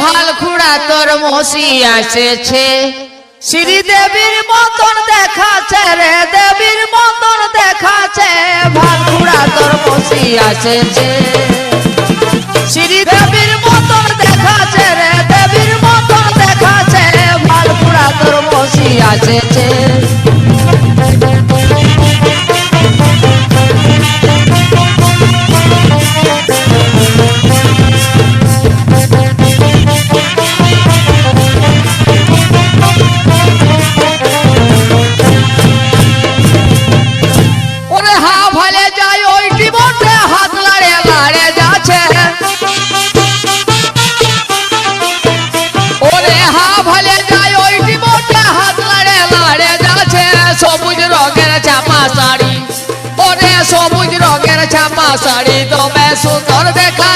ভালো খুড়া তোর মসি আসেছে। শ্রীদেবীর মতন দেখাচ্ছে রে, দেবীর মতন দেখাচ্ছে ভালো খুড়া তোর মসি আসেছে। শ্রীদেবীর মতন দেখাচ্ছে রে, দেবীর মতন দেখাচ্ছে ভালো খুড়া তোর মসি আসেছে। ချပါစာရီဟိုတဲ့ဆိုမှုကြတော့ကဲရချပါစာရီတော့မဲဆိုတော့တဲ့ခါ